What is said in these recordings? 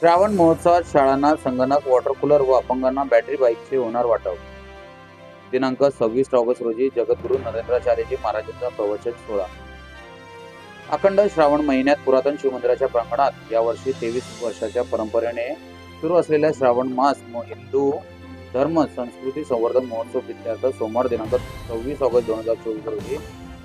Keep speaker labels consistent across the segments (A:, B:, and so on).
A: श्रावण महोत्सवात शाळांना संगणक वॉटर कूलर व अपंगांना बॅटरी बाईकचे होणार वाटप. दिनांक सव्वीस ऑगस्ट रोजी जगद्गुरू नरेंद्राचार्यजी महाराजांचा प्रवचन सोहळा. अखंड श्रावण महिन्यात पुरातन शिवमंदिराच्या प्रांगणात यावर्षी तेवीस वर्षाच्या परंपरेने सुरू असलेल्या श्रावण मास हिंदू धर्म संस्कृती संवर्धन महोत्सव विद्यार्थ सोमवार दिनांक सव्वीस ऑगस्ट दोन हजार चोवीस रोजी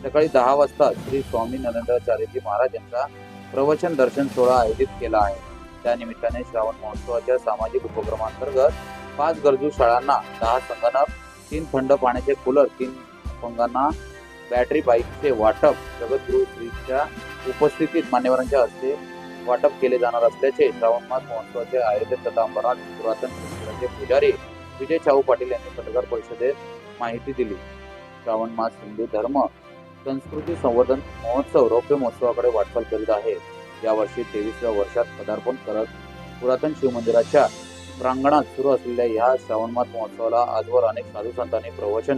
A: सकाळी दहा वाजता श्री स्वामी नरेंद्राचार्यजी महाराज यांचा प्रवचन दर्शन सोहळा आयोजित केला आहे. त्या निमित्ताने श्रावण महोत्सवाच्या सामाजिक उपक्रमांतर्गत पाच गरजू शाळांना दहा संगणक तीन थंड पाण्याचे कूलर तीन अपंगांना बॅटरी बाईकचे वाटप जगद्गुरु श्रीच्या उपस्थितीत मान्यवरांच्या हस्ते वाटप केले जाणार असल्याचे श्रावण मास महोत्सवाचे आयोजक तथा पुरातन मंदिराचे पुजारी विजय शाहू पाटील यांनी पत्रकार परिषदेत माहिती दिली. श्रावण मास हिंदू धर्म संस्कृती संवर्धन महोत्सव रौप्य महोत्सवाकडे वाटचाल करीत आहे. यावर्षी तेवीसव्या वर्षात पदार्पण करत पुरातन शिवमंदिराच्या प्रांगणात सुरू असलेल्या या श्रावणमात महोत्सवाला आजवर अनेक साधू संतांनी प्रवचन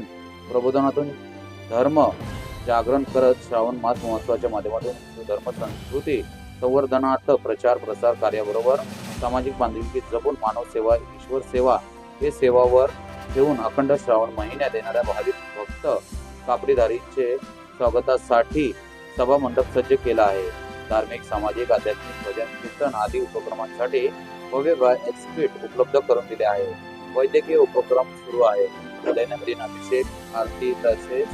A: प्रबोधनातून धर्म जागरण करत श्रावण मास महोत्सवाच्या माध्यमातून हिंदू धर्म संस्कृती संवर्धनार्थ प्रचार प्रसार कार्याबरोबर सामाजिक बांधिलकी जपून मानव सेवा ईश्वर सेवा हे सेवावर ठेवून अखंड श्रावण महिन्यात येणाऱ्या भाविक भक्त कापडीधारींचे स्वागतासाठी सभा मंडप सज्ज केला आहे. धार्मिक सामाजिक आध्यात्मिक भजन कीर्तन आदी उपक्रमांसाठी भव्य व्यासपीठ उपलब्ध करून दिले आहे. वैद्यकीय उपक्रम सुरू आहे. दैनंदिन अभिषेक आरती तसेच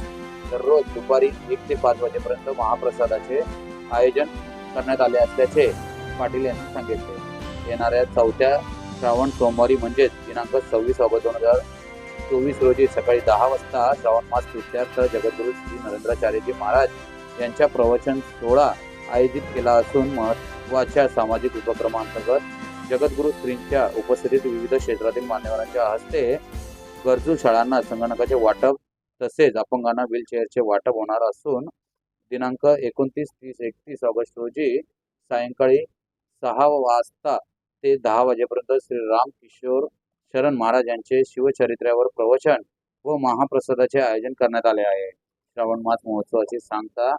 A: दररोज दुपारी एक ते पाच वाजेपर्यंत महाप्रसादाचे आयोजन करण्यात आले असल्याचे पाटील यांनी सांगितले. येणाऱ्या चौथ्या श्रावण सोमवारी म्हणजेच दिनांक सव्वीस ऑगस्ट दोन हजार चोवीस रोजी सकाळी दहा वाजता श्रावण मास कृत्यार्थ जगद्गुरू श्री नरेंद्राचार्यजी महाराज यांच्या प्रवचन सोहळा आयोजित केला असून महत्त्वाच्या सामाजिक उपक्रमांतर्गत जगद्गुरु श्रींच्या उपस्थितीत विविध क्षेत्रातील मान्यवरांच्या हस्ते गरजू शाळांना संगणकाचे वाटप तसेच अपंगांना व्हीलचेअरचे वाटप होणार असून दिनांक एकोणतीस तीस एकतीस ऑगस्ट रोजी सायंकाळी सहा वाजता ते दहा वाजेपर्यंत श्री राम किशोर शरण महाराज यांचे शिवचरित्र्यावर प्रवचन व महाप्रसादाचे आयोजन करण्यात आले आहे. श्रावण मास महोत्सवाची सांगता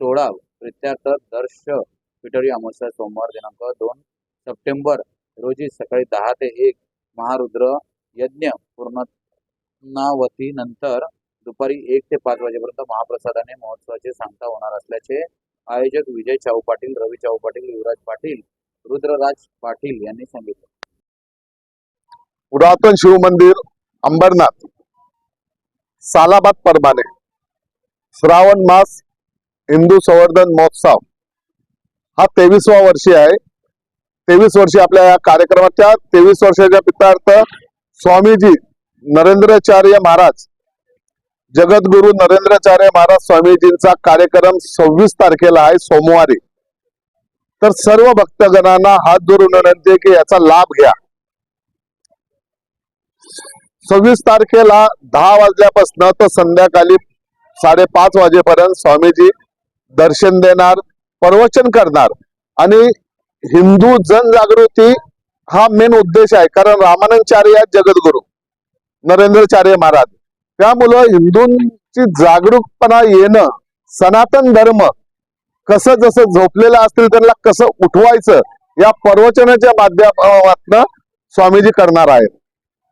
A: सोळा प्रित्यार्थ दर्श पिटरी अमावस्या सोमवार दिनांक दोन सप्टेंबर रोजी सकाळी दहा ते एक महारुद्र यज्ञ पूर्णावती नंतर दुपारी एक ते पाच वाजेपर्यंत महाप्रसादाने महोत्सवाची सांगता होणार असल्याचे आयोजक विजय चाऊ पाटील रवी चाऊ पाटील युवराज पाटील रुद्रराज पाटील यांनी सांगितले.
B: पुरातन शिव मंदिर अंबरनाथ सालाबाद परबाने श्रावण मास हिंदू संवर्धन महोत्सव. हा तेवीसवा वर्षी आहे. तेवीस वर्षी आपल्या या कार्यक्रमाच्या तेवीस वर्षाच्या पितार्थ स्वामीजी नरेंद्राचार्य महाराज जगद्गुरु नरेंद्राचार्य महाराज स्वामीजींचा कार्यक्रम सव्वीस तारखेला आहे सोमवारी. तर सर्व भक्तगणांना हात धरून विनंती आहे की याचा लाभ घ्या. सव्वीस तारखेला दहा वाजल्यापासून तर संध्याकाळी साडेपाच वाजेपर्यंत स्वामीजी दर्शन देणार प्रवचन करणार. आणि हिंदू जनजागृती हा मेन उद्देश आहे. कारण रामानंदचार्य जगद्गुरू नरेंद्रचार्य महाराज. त्यामुळं हिंदूंची जागरूकपणा येणं सनातन धर्म कसं जसं झोपलेलं असतील त्यांना कसं उठवायचं या प्रवचनाच्या माध्यमातून स्वामीजी करणार आहेत.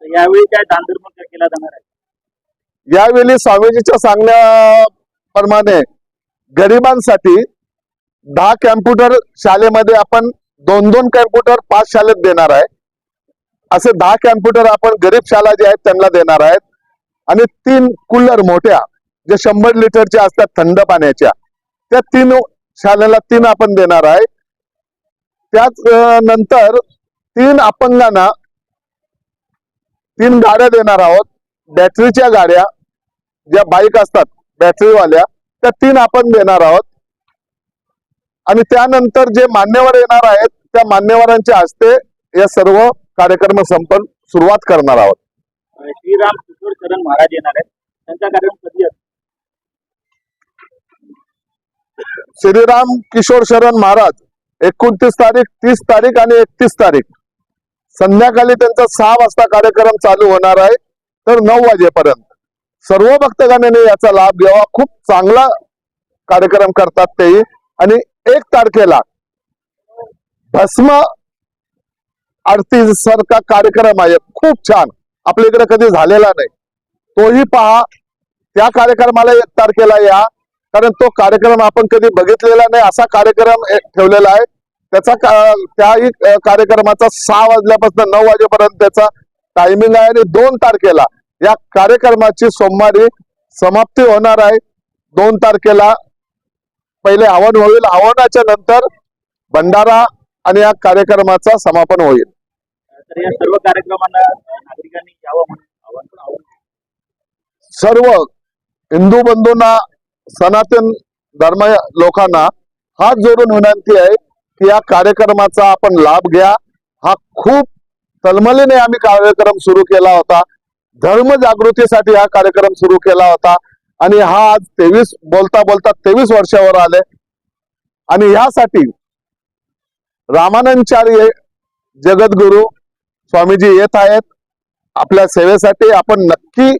C: यावेळी काय दानधर्म केला जाणार आहे?
B: यावेळी स्वामीजीच्या सांगण्याप्रमाणे गरिबांसाठी दहा कॅम्प्युटर शाळेमध्ये आपण दोन दोन कॅम्प्युटर पाच शाळेत देणार आहे. असे दहा कॅम्प्युटर आपण गरीब शाळा जे आहेत त्यांना देणार आहेत. आणि तीन कूलर मोठ्या जे शंभर लिटरच्या असतात थंड पाण्याच्या त्या तीन शाळेला तीन आपण देणार आहे. त्याच नंतर तीन अपंगांना तीन गाड्या देणार आहोत. बॅटरीच्या गाड्या ज्या बाईक असतात बॅटरीवाल्या त्या तीन आपण देणार आहोत. आणि त्यानंतर जे मान्यवर येणार आहेत त्या मान्यवरांच्या हस्ते या सर्व कार्यक्रम संपन्न सुरुवात करणार आहोत.
C: श्रीराम किशोर शरण महाराज येणार आहेत. त्यांचा कार्यक्रम कधी
B: श्रीराम किशोर शरण महाराज एकोणतीस तारीख तीस तारीख आणि एकतीस तारीख. संध्याकाळी त्यांचा सहा वाजता कार्यक्रम चालू होणार आहे तर नऊ वाजेपर्यंत. सर्व भक्तगणाने याचा लाभ घ्यावा. खूप चांगला कार्यक्रम करतात ते आणि एक तारखेला भस्म आरती सारखा कार्यक्रम आहे. खूप छान. आपल्या इकडे कधी झालेला नाही. तोही पहा. त्या कार्यक्रमाला एक तारखेला या. कारण तो कार्यक्रम आपण कधी बघितलेला नाही. असा कार्यक्रम ठेवलेला आहे. त्याचा का- त्याही कार्यक्रमाचा सहा वाजल्यापासून नऊ वाजेपर्यंत त्याचा टायमिंग आहे. आणि दोन तारखेला या कार्यक्रमाची सोमवारी समाप्ती होणार आहे. दोन तारखेला पहिले हवन होईल. हवनाच्या नंतर भंडारा आणि या कार्यक्रमाचा समापन होईल.
C: या सर्व कार्यक्रमांना अ, नागरिकांनी यावं म्हणून आवाहन पण आव्हान
B: सर्व हिंदू बंधूंना सनातन धर्म लोकांना हात जोडून विनंती आहे की या कार्यक्रमाचा आपण लाभ घ्या. हा खूप तळमळीने आम्ही कार्यक्रम सुरू केला होता. धर्म जागृतीसाठी हा कार्यक्रम सुरू केला होता. आणि हा आज तेवीस बोलता बोलता तेवीस वर्षावर आले. आणि ह्यासाठी रामानंदचार्य जगद्गुरु स्वामीजी येत आहेत. आपल्या सेवेसाठी आपण नक्की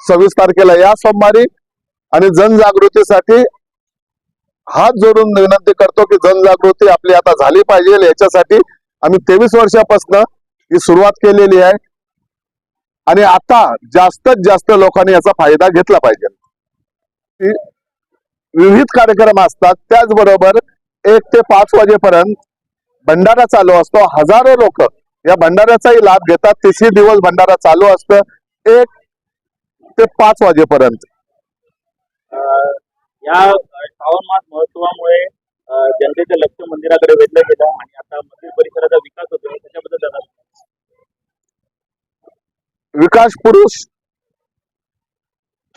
B: सव्वीस तारखेला या सोमवारी आणि जनजागृतीसाठी हात जोडून विनंती करतो की जनजागृती आपली आता झाली पाहिजे. याच्यासाठी आम्ही तेवीस वर्षापासून ही सुरुवात केलेली आहे. आणि आता जास्तीत जास्त लोकांनी याचा फायदा घेतला पाहिजे. विविध कार्यक्रम असतात त्याचबरोबर एक ते पाच वाजेपर्यंत भंडारा चालू असतो. हजारो लोक या भंडाऱ्याचाही लाभ घेतात. तिसरी दिवस भंडारा चालू असतं. एक ते पाच वाजेपर्यंत.
C: या श्रावण मास विकास
B: पुरुष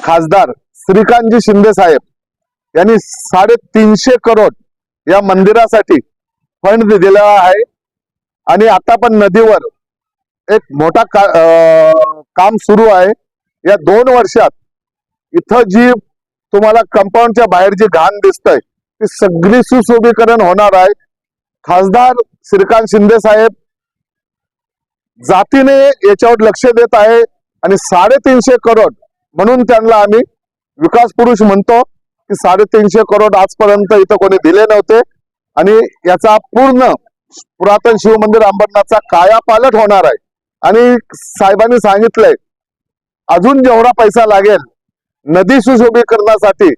B: खासदार श्रीकांतजी शिंदे साहेब यांनी साडेतीनशे करोड या मंदिरासाठी फंड दिलेला आहे. आणि आता पण नदीवर एक मोठा का, अं, काम सुरू आहे. या दोन वर्षात इथं जी तुम्हाला कंपाऊंडच्या बाहेर जी घाण दिसतंय ती सगळी सुशोभीकरण होणार आहे. खासदार श्रीकांत शिंदे साहेब जातीने याच्यावर लक्ष देत आहे आणि साडेतीनशे करोड म्हणून त्यांना आम्ही विकास पुरुष म्हणतो की साडेतीनशे करोड आजपर्यंत इथं कोणी दिले नव्हते. आणि याचा पूर्ण पुरातन शिव मंदिर अंबरनाथचा कायापालट होणार आहे. आणि साहेबांनी सांगितलंय अजून जेवढा पैसा लागेल नदी सुशोभीकरणासाठी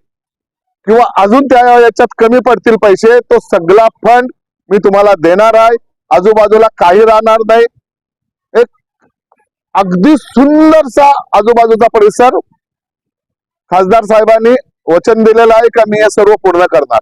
B: किंवा अजून त्या याच्यात कमी पडतील पैसे तो सगळा फंड मी तुम्हाला देणार आहे. आजूबाजूला काही राहणार नाही. अगदी सुंदरसा आजूबाजूचा परिसर खासदार साहेबांनी वचन दिलेलं आहे का मी हे सर्व पूर्ण करणार?